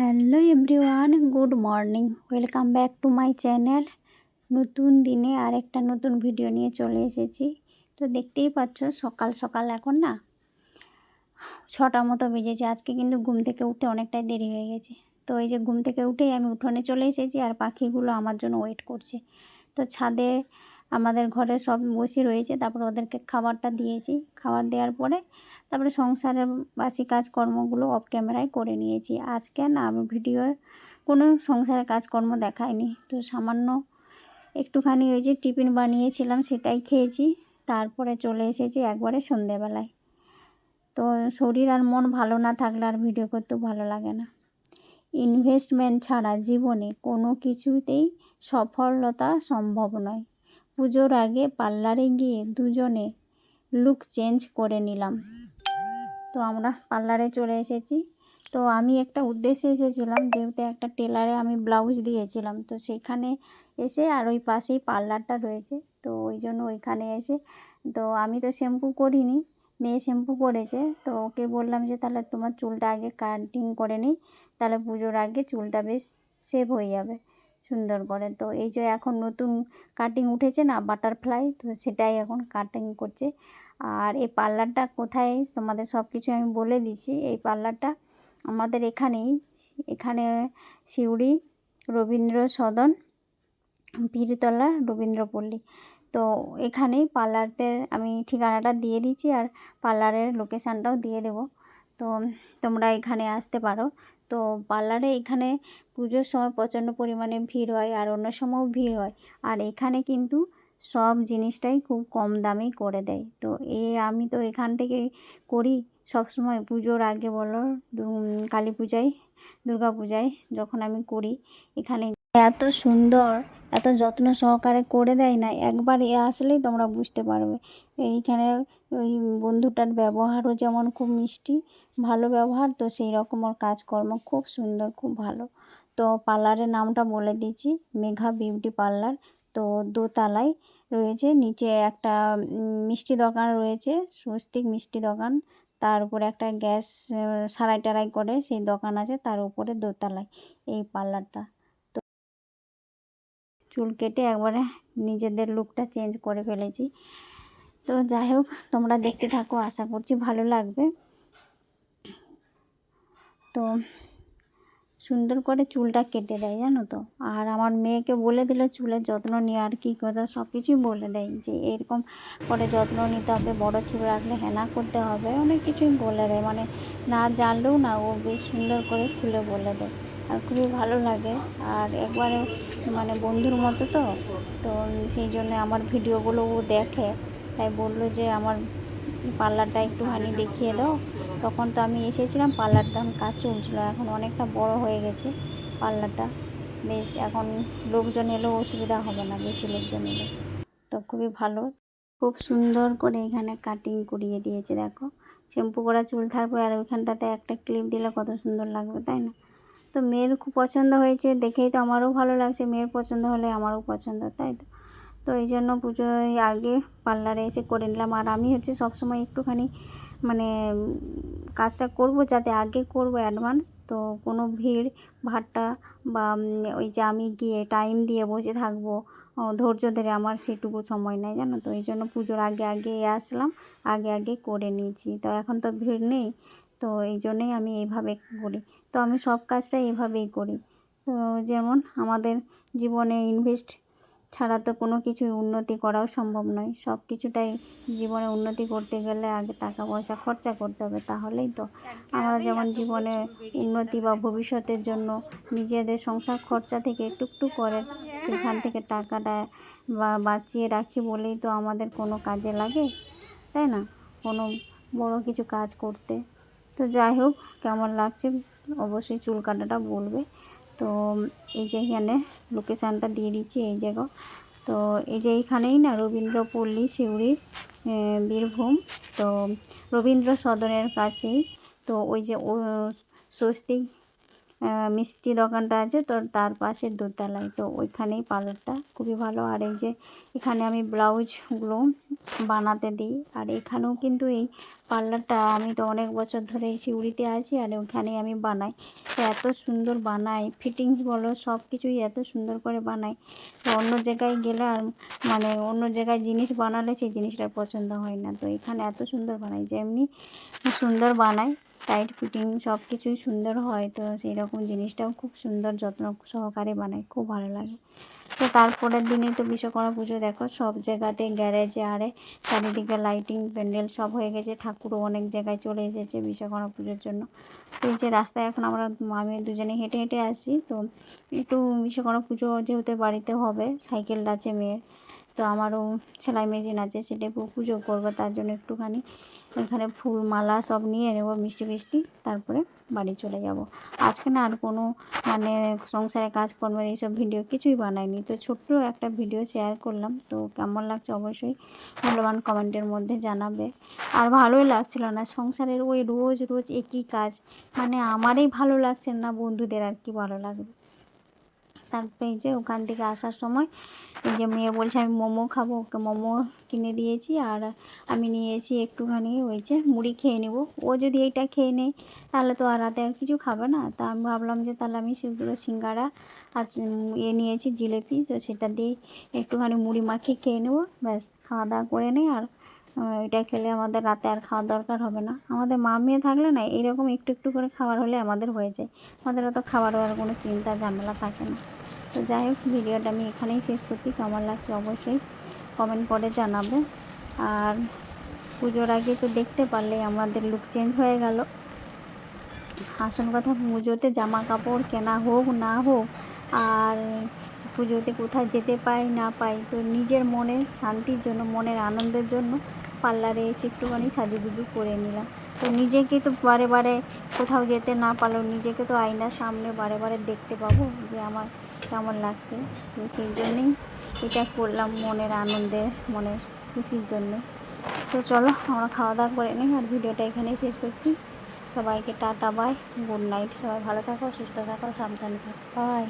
Hello everyone good morning welcome back to my channel নতুন দিনে আরেকটা নতুন ভিডিও নিয়ে চলে এসেছি। তো দেখতেই পাচ্ছ, সকাল সকাল এখন না, ছটা মতো বেজেছে। আজকে কিন্তু ঘুম থেকে উঠতে অনেকটাই দেরি হয়ে গেছে। তো এই যে ঘুম থেকে উঠেই আমি উঠোনে চলে এসেছি আর পাখিগুলো আমার জন্য ওয়েট করছে। তো ছাদে আমাদের ঘরে সব বসে রয়েছে। তারপর ওদেরকে খাবারটা দিয়েছি। খাবার দেওয়ার পরে তারপরে সংসারের বাসি কাজকর্মগুলো অফ ক্যামেরায় করে নিয়েছি। আজকে না আমি ভিডিও কোনো সংসারের কাজকর্ম দেখায়নি তো সামান্য একটুখানি ওই যে টিফিন বানিয়েছিলাম সেটাই খেয়েছি। তারপরে চলে এসেছি একবারে সন্ধেবেলায়। তো শরীর আর মন ভালো না থাকলে আর ভিডিও করতেও ভালো লাগে না। ইনভেস্টমেন্ট ছাড়া জীবনে কোনো কিছুতেই সফলতা সম্ভব নয়। পুজোর আগে পার্লারে গিয়ে দুজনে লুক চেঞ্জ করে নিলাম। তো আমরা পার্লারে চলে এসেছি। তো আমি একটা উদ্দেশ্যে এসেছিলাম, যেহেতু একটা টেলারে আমি ব্লাউজ দিয়েছিলাম, তো সেখানে এসে আর ওই পাশেই পার্লারটা রয়েছে, তো ওই জন্য ওইখানে এসে, তো আমি তো শ্যাম্পু করিনি, মেয়ে শ্যাম্পু করেছে, তো ওকে বললাম যে তাহলে তোমার চুলটা আগে কাটিং করে নিই, তাহলে পুজোর আগে চুলটা বেশ সেভ হয়ে যাবে। সুন্দর করে। তো এই যে এখন নতুন কাটিং উঠেছে না বাটারফ্লাই তো সেটাই এখন কাটিং করছে। আর এই পার্লারটা কোথায়? তোমাদের সব কিছু আমি বলে দিচ্ছি। এই পার্লারটা আমাদের এখানেই, এখানে সিউড়ি, রবীন্দ্র সদন, পীরতলা, রবীন্দ্রপল্লী। তো এখানেই পার্লারটার আমি ঠিকানাটা দিয়ে দিচ্ছি আর পার্লারের লোকেশানটাও দিয়ে দেব। তো তোমরা এখানে আসতে পারো। তো পার্লারে এখানে পুজোর সময় প্রচণ্ড পরিমাণে ভিড় হয় আর অন্য সময়ও ভিড় হয়। আর এখানে কিন্তু সব জিনিসটাই খুব কম দামেই করে দেয়। তো এ আমি তো এখান থেকে করি সব সময় পুজোর আগে বলো কালী পূজায়, দুর্গা পূজায় যখন আমি করি, এখানে এত সুন্দর এত যত্ন সহকারে করে দেয় না, একবার এ আসলেই তোমরা বুঝতে পারবে। এইখানে ওই বন্ধুটার ব্যবহারও যেমন খুব মিষ্টি, ভালো ব্যবহার, তো সেই রকম ওর কাজকর্ম খুব সুন্দর, খুব ভালো। তো পার্লারের নামটা বলে দিচ্ছি মেঘা বিউটি পার্লার। তো দোতলায় রয়েছে, নিচে একটা মিষ্টি দোকান রয়েছে, স্বস্তিক মিষ্টি দোকান। তার উপরে একটা গ্যাস সারাই টারাই করে সেই দোকান আছে, তার উপরে দোতলায় এই পার্লারটা। চুল কেটে একবারে নিজেদের লুকটা চেঞ্জ করে ফেলেছি। তো যাই হোক, তোমরা দেখতে থাকো, আশা করছি ভালো লাগবে। তো সুন্দর করে চুলটা কেটে দেয়, জানো তো? আর আমার মেয়েকে বলে দিল, চুলের যত্ন নিয়ে আর কী কথা? সব কিছুই বলে দেয় যে, এরকম করে যত্ন নিতে হবে, বড় চুল রাখলে হেনা করতে হবে। অনেক কিছুই বলে দেয় মানে না জানলেও না, ও বেশ সুন্দর করে খুলে বলে দেয়। আর খুবই ভালো লাগে। আর একবারে মানে বন্ধুর মতো তো তো সেই জন্য আমার ভিডিওগুলো ও দেখে। তাই বলল যে আমার পার্লারটা একটুখানি দেখিয়ে দাও। তখন তো আমি এসেছিলাম পার্লারটা এখন কাজ চলছিল। এখন অনেকটা বড় হয়ে গেছে পার্লারটা। বেশ, এখন লোকজন এলেও অসুবিধা হবে না, বেশি লোকজন এলে। তো খুবই ভালো। খুব সুন্দর করে এখানে কাটিং করিয়ে দিয়েছে, দেখো। শ্যাম্পু করা চুল থাকবে আর ওইখানটাতে একটা ক্লিপ দিলে কত সুন্দর লাগবে, তাই না? তো মেয়ের খুব পছন্দ হয়েছে, দেখেই তো আমারও ভালো লাগছে। মেয়ের পছন্দ হলে আমারও পছন্দ, তাই তো। তো এই জন্য পুজোয় আগে পার্লারে এসে করে নিলাম। আর আমি হচ্ছে সবসময় একটুখানি মানে কাজটা করব যাতে আগে করব অ্যাডভান্স। তো কোনো ভিড়, ভাট্টা বা ওই যে আমি গিয়ে টাইম দিয়ে বসে থাকব ধৈর্য ধরে আমার সেটুকু সময় নেই, জানো তো। এই জন্য পুজোর আগে আগে আসলাম, আগে আগে করে নিয়েছি। তো এখন তো ভিড় নেই। তো এই জন্যেই আমি এইভাবে করি। তো আমি সব কাজটা এভাবেই করি। তো যেমন আমাদের জীবনে ইনভেস্ট ছাড়া তো কোনো কিছুই উন্নতি করাও সম্ভব নয়। সব কিছুটাই জীবনে উন্নতি করতে গেলে আগে টাকা পয়সা খরচা করতে হবে তাহলেই তো। আমরা যেমন জীবনে উন্নতি বা ভবিষ্যতের জন্য নিজেদের সংসার খরচা থেকে একটু একটু করে সেখান থেকে টাকাটা বা বাঁচিয়ে রাখি বলেই তো আমাদের কোনো কাজে লাগে তাই না? কোনো বড় কিছু কাজ করতে। তো যাই হোক, কেমন লাগছে? অবশ্যই চুল কাটাটা বলবে। তো এই যে এখানে লোকেশানটা দিয়ে দিচ্ছি, এই জায়গা তো এই যে এইখানেই না রবীন্দ্রপল্লী সিউড়ি বীরভূম। তো রবীন্দ্র সদনের কাছেই। তো ওই যে স্বস্তিক মিষ্টি দোকানটা আছে, তো তার পাশে দোতলায়। তো ওইখানেই পার্লারটা খুবই ভালো। আর এই যে এখানে আমি ব্লাউজগুলো বানাতে দিই। আর এখানেও কিন্তু এই পার্লারটা আমি তো অনেক বছর ধরে এই সিউড়িতে আছি আর ওখানেই আমি বানাই। তো এত সুন্দর বানাই ফিটিংস বলো, সব কিছুই এত সুন্দর করে বানাই তো অন্য জায়গায় গেলে আর মানে অন্য জায়গায় জিনিস বানালে সেই জিনিসটা পছন্দ হয় না। তো এখানে এত সুন্দর বানাই যেমনি সুন্দর বানাই টাইট ফিটিং সব কিছুই সুন্দর হয়, তো সেই রকম জিনিসটাও খুব সুন্দর, যত্ন সহকারে বানাই খুব ভালো লাগে। তো তারপরের দিনে তো বিশ্বকর্মা পুজো, দেখো সব জায়গাতে গ্যারেজে আরে, চারিদিকে লাইটিং প্যান্ডেল সব হয়ে গেছে, ঠাকুরও অনেক জায়গায় চলে এসেছে বিশ্বকর্মা পুজোর জন্য। তো এই যে রাস্তায় এখন আমরা, আমি দুজনে হেঁটে হেঁটে আসি, তো একটু বিশ্বকর্মা পুজো যেহেতু বাড়িতে হবে সাইকেল আছে মেয়ের তো আমারও সেলাই মেশিন আছে, সেটা পুজো করব, তার জন্য একটুখানি এখানে ফুল মালা সব নিয়ে নেব মিষ্টি মিষ্টি, তারপরে বাড়ি চলে যাব। আজকে না আর কোনো মানে সংসারে কাজকর্মের এইসব ভিডিও কিছুই বানাইনি, তো ছোট্ট একটা ভিডিও শেয়ার করলাম, তো কেমন লাগছে অবশ্যই মূল্যবান কমেন্টের মধ্যে জানাবে। আর ভালোই লাগছিল না, সংসারের ওই রোজ রোজ একই কাজ মানে আমারই ভালো লাগছে না বন্ধুদের আর কি ভালো লাগবে। তারপরে এই যে ওখান থেকে আসার সময়। এই যে মেয়ে বলছে, আমি মোমো খাব, ওকে মোমো কিনে দিয়েছি আর আমি নিয়েছি একটুখানি ওই যে মুড়ি খেয়ে নেব। ও যদি এইটা খেয়ে নেয়, তাহলে তো আর রাতে আর কিছু খাবে না। তা আমি ভাবলাম যে তাহলে আমি সেগুলো সিঙ্গারা আর এ নিয়েছি জিলেপি, তো সেটা দিয়ে একটুখানি মুড়ি মাখিয়ে খেয়ে নেব। ব্যাস, খাওয়া দাওয়া করে নেই আর এটা খেলে আমাদের রাতে আর খাওয়ার দরকার হবে না। আমাদের মা মেয়ে থাকলে না এইরকম একটু একটু করে খাবার হলে আমাদের হয়ে যায়। আমাদের অত খাবার আর কোনো চিন্তা ঝামেলা থাকে না। তো যাই হোক, ভিডিওটা আমি এখানেই শেষ করছি। কেমন লাগছে অবশ্যই কমেন্ট করে জানাবে। আর পুজোর আগে তো দেখতে পারলে আমাদের লুক চেঞ্জ হয়ে গেল। আসল কথা, পুজোতে জামা কাপড় কেনা হোক না হোক, আর পুজোতে কোথায় যেতে পাই না পাই, তো নিজের মনের শান্তির জন্য, মনের আনন্দের জন্য পার্লারে এসে একটুখানি সাজুগুজু করে নিলাম। তো নিজেকে তো বারে বারে কোথাও যেতে না পারলেও নিজেকে তো আয়নার সামনে বারে বারে দেখতে পাবো যে আমার কেমন লাগছে। তো সেই জন্যেই এটা করলাম মনের আনন্দে, মনের খুশির জন্য। তো চলো আমরা খাওয়া দাওয়া করে নিই আর ভিডিওটা এখানেই শেষ করছি। সবাইকে টাটা, বাই, গুড নাইট। সবাই ভালো থাকো, সুস্থ থাকো, সাবধানে থাকো। বাই।